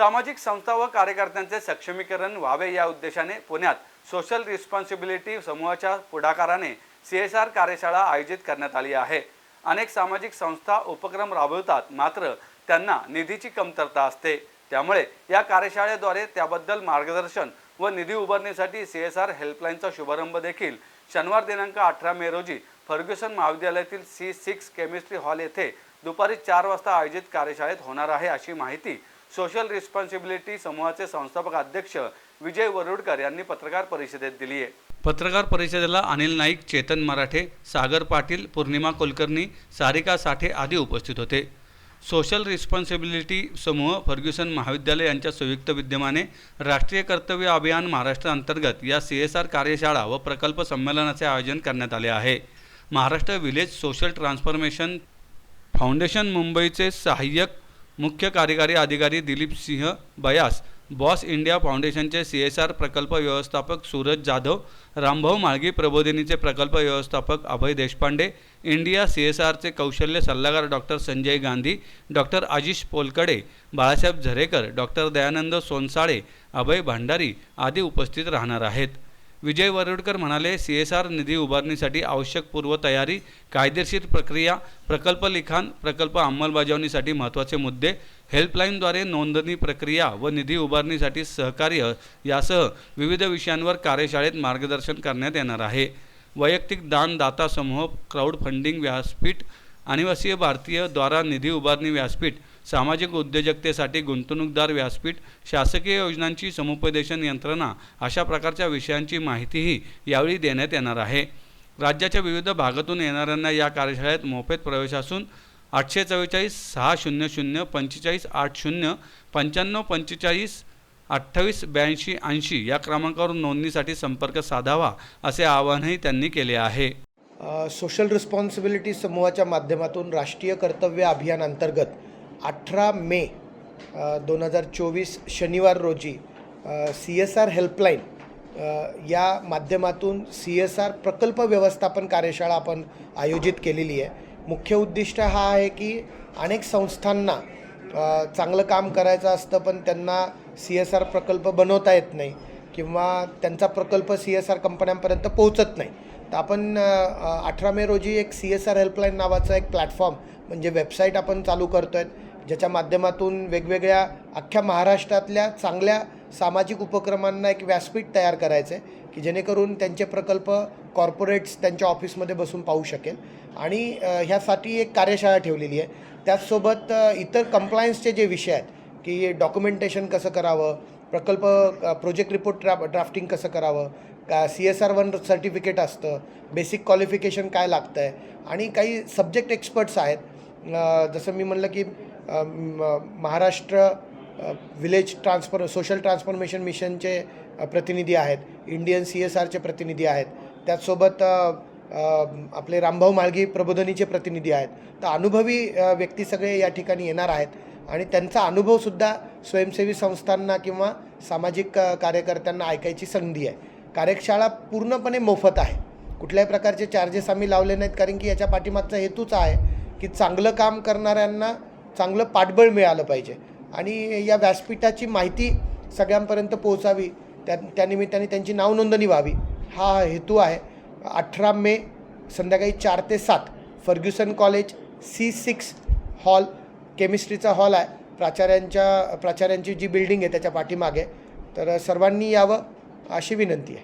सामाजिक संस्था व कार्यकर्त्यांचे सक्षमीकरण व्हावे या उद्देशाने पुण्यात सोशल रिस्पॉन्सिबिलिटी समूहाच्या पुढाकाराने सी एस आर कार्यशाळा आयोजित करण्यात आली आहे. अनेक सामाजिक संस्था उपक्रम राबवतात मात्र त्यांना निधीची कमतरता असते. त्यामुळे या कार्यशाळेद्वारे त्याबद्दल मार्गदर्शन व निधी उभारणीसाठी सी एस आर हेल्पलाईनचा शुभारंभ देखील शनिवार दिनांक अठरा मे रोजी फर्ग्युसन महाविद्यालयातील सी सिक्स केमिस्ट्री हॉल येथे दुपारी चार वाजता आयोजित कार्यशाळेत होणार आहे अशी माहिती सोशल रिस्पॉन्सिबिलिटी समूहाचे संस्थापक अध्यक्ष विजय वरुडकर यांनी पत्रकार परिषदेत दिली आहे. पत्रकार परिषदेला अनिल नाईक चेतन मराठे सागर पाटील पौर्णिमा कुलकर्णी सारिका साठे आदी उपस्थित होते. सोशल रिस्पॉन्सिबिलिटी समूह फर्ग्युसन महाविद्यालय यांच्या संयुक्त विद्यमाने राष्ट्रीय कर्तव्य अभियान महाराष्ट्र अंतर्गत या सी एस आर कार्यशाळा व प्रकल्प संमेलनाचे आयोजन करण्यात आले आहे. Maharashtra village social transformation foundation मुंबईचे सहाय्यक मुख्य कार्यकारी अधिकारी दिलीप सिंह बयास बॉस इंडिया फाउंडेशनचे सी एस आर प्रकल्प व्यवस्थापक सूरज जाधव रामभाऊ माळगी प्रबोधिनीचे प्रकल्प व्यवस्थापक Abhay Deshpande India C S आरचे कौशल्य सल्लागार doctor Sanjay Gandhi doctor Ashish Polkade Balasaheb Zarekar doctor Dayanand Sonsale Abhay Bhandari आदी उपस्थित राहणार आहेत. विजय वरुडकर म्हणाले सी एस आर निधी उभारणीसाठी आवश्यक पूर्वतयारी कायदेशीर प्रक्रिया प्रकल्प लिखाण प्रकल्प अंमलबजावणीसाठी महत्त्वाचे मुद्दे हेल्पलाईनद्वारे नोंदणी प्रक्रिया व निधी उभारणीसाठी सहकार्य यासह विविध विषयांवर कार्यशाळेत मार्गदर्शन करण्यात येणार आहे. वैयक्तिक दानदाता समूह क्राऊड फंडिंग व्यासपीठ अनिवासीय भारतीय द्वारा निधी उभारणी व्यासपीठ सामाजिक उद्योजकतेसाठी गुंतवणूकदार व्यासपीठ शासकीय योजनांची समुपदेशन यंत्रणा अशा प्रकारच्या विषयांची माहितीही यावेळी देण्यात येणार आहे. राज्याच्या विविध भागातून येणाऱ्यांना या कार्यशाळेत मोफत प्रवेश असून आठशे चव्वेचाळीस सहा शून्य शून्य पंचेचाळीस आठ शून्य पंच्याण्णव पंचेचाळीस अठ्ठावीस ब्याऐंशी ऐंशी या क्रमांकावर नोंदणीसाठी संपर्क साधावा असे आवाहनही त्यांनी केले आहे. सोशल रिस्पॉन्सिबिलिटी समूहाच्या माध्यमातून राष्ट्रीय कर्तव्य अभियान अंतर्गत अठरा मे दोन हजार चोवीस शनिवार रोजी सी एस आर हेल्पलाईन या माध्यमातून सी एस आर प्रकल्प व्यवस्थापन कार्यशाळा आपण आयोजित केलेली आहे. मुख्य उद्दिष्ट हा आहे की अनेक संस्थांना चांगलं काम करायचं असतं पण त्यांना सी एस आर प्रकल्प बनवता येत नाही किंवा त्यांचा प्रकल्प सी एस आर कंपन्यांपर्यंत पोहोचत नाही. तर आपण अठरा मे रोजी एक सी एस आर हेल्पलाईन नावाचा एक प्लॅटफॉर्म म्हणजे वेबसाईट आपण चालू करतो आहे ज्याच्या माध्यमातून वेगवेगळ्या अख्ख्या महाराष्ट्रातल्या चांगल्या सामाजिक उपक्रमांना एक व्यासपीठ तयार करायचं आहे की जेणेकरून त्यांचे प्रकल्प कॉर्पोरेट्स त्यांच्या ऑफिसमध्ये बसून पाहू शकेल. आणि ह्यासाठी एक कार्यशाळा ठेवलेली आहे. त्याचसोबत इतर कंप्लायन्सचे जे विषय आहेत की डॉक्युमेंटेशन कसं करावं प्रकल्प प्रोजेक्ट रिपोर्ट ड्रा ड्राफ्टिंग कसं करावं का C S R one certificate असतं बेसिक क्वालिफिकेशन काय लागतं आहे आणि काही सब्जेक्ट एक्सपर्ट्स आहेत. जसं मी म्हणलं की म- Maharashtra village transfor social transformation मिशनचे प्रतिनिधी आहेत. इंडियन सी एस आरचे प्रतिनिधी आहेत. त्याचसोबत आपले रामभाऊ माळगी प्रबोधनीचे प्रतिनिधी आहेत. तर अनुभवी व्यक्ती सगळे या ठिकाणी येणार आहेत. आणि त्यांचा अनुभवसुद्धा स्वयंसेवी संस्थांना किंवा सामाजिक कार्यकर्त्यांना ऐकायची संधी आहे. कार्यशाळा पूर्णपणे मोफत आहे. कुठल्याही प्रकारचे चार्जेस आम्ही लावले नाहीत कारण की याच्या पाठीमागचा हेतूच आहे की चांगलं काम करणाऱ्यांना चांगलं पाठबळ मिळालं पाहिजे. आणि या व्यासपीठाची माहिती सगळ्यांपर्यंत पोहोचावी त्या त्यानिमित्ताने त्यांची नावनोंदणी व्हावी हा हेतू आहे. अठरा मे संध्याकाळी चार ते सात Fergusson college C six hall केमिस्ट्रीचा hall आहे. प्राचार्यांच्या प्राचार्यांची जी बिल्डिंग आहे त्याच्या पाठीमागे. तर सर्वांनी यावं अशी विनंती आहे.